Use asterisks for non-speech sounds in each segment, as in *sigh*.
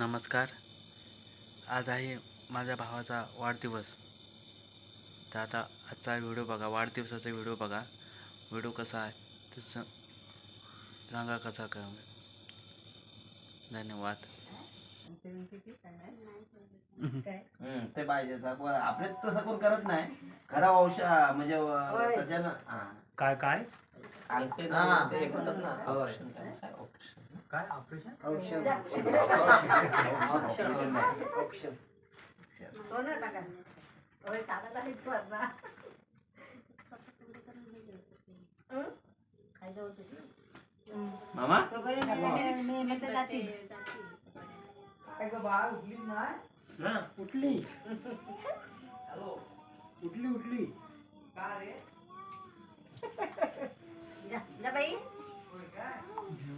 नमस्कार. आज आहे माझ्या भावाचा वाढदिवस. तर आता आजचा व्हिडिओ बघा वाढदिवसाचा व्हिडिओ बघा. व्हिडिओ कसा आहे ते स सांगा कसा का धन्यवाद. हम्म, ते पाहिजे आपले तसं कोण करत नाही. खरा वंश म्हणजे. काय काय? ते करतात ना. औषध काय? काय औषध? काय ऑपरेशन औषध. औषध नाही. औषध. सोनं टाका होय टाकत आहे कर ना हं? खायचं होतं ते. मामा तोपर्यंत मी- मी- मी तर जातील. हा. उठली उठली उठली जा जा बाई हो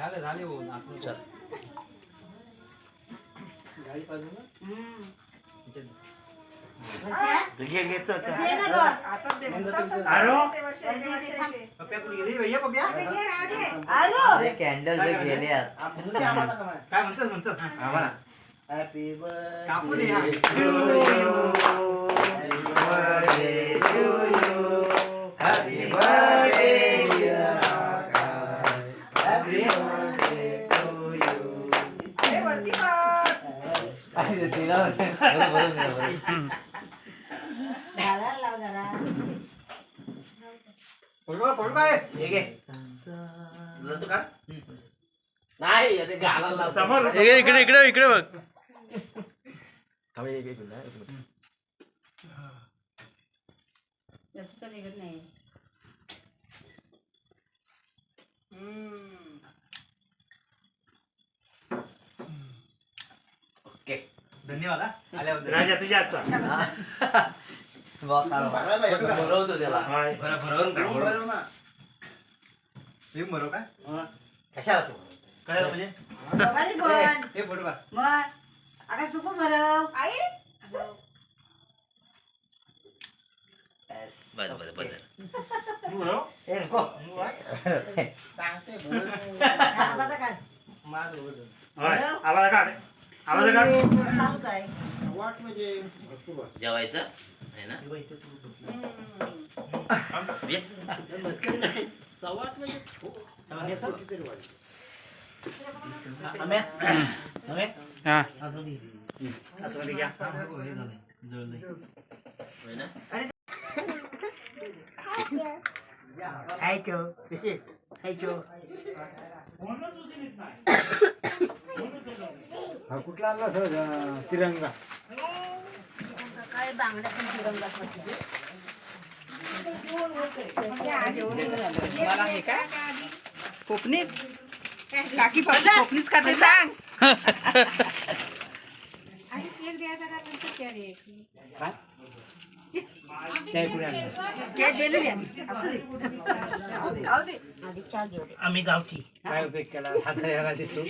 झाले झाले हो नाचून चल गाडी पाहिजे ना हम्म. इथे. घे, घे, चल, ना गं? कुठे गेली. आलो. अरे कॅन्डल जे गेले आज. काय? म्हणतात आम्हाला. Happy कापू दे हा. birthday to you. नाही अरे लाव. समोर. इकडे इकडे इकडे इकडे बघ जास्त तर निघत नाही. धन्यवाद हा. आल्याबद्दल राजा तुझ्या आजचा वा, काढ. बरं बाई, बरं. बोलवतो त्याला बरं, भरवून काढ, भरवून. बरोबर हे बरोबर हा. कशाला तू काय झालं म्हणजे दोघांनी पण. हे फोटो काढ मग आता तू पण भरव. आई तू बरोबर ए, नको. सांगते. *laughs* माझं काढ आवाज काढ चालूच आहे. वाट म्हणजे भरपूर वाट. जेवायचं आहे ना. ये. मस्करी नाही. सवाट म्हणजे कितीतरी वाट. हां. हे. होय ना? हा कुठला आणला सर तिरंगा काय बांगड्या पण तिरंगा? करते. मला हे काय कोकणीच? काकी पाहिजे कोकणीच का ते सांग. आणि केक द्यायचा का नंतर क्या आम्ही. गावठी. काय उपयोग केला? हात यायला दिसतो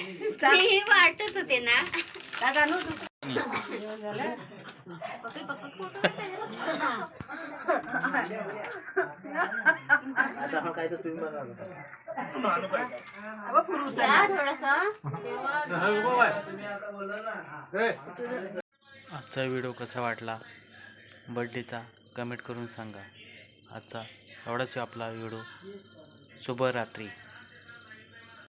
वाटत होते ना? आता हा काय तर तुम्ही बघा. थोडासा. बोलला ना आजचा व्हिडिओ कसा वाटला? बड्डेचा. कमेंट करून सांगा. आजचा एवढाच आपला व्हिडिओ. शुभरात्री.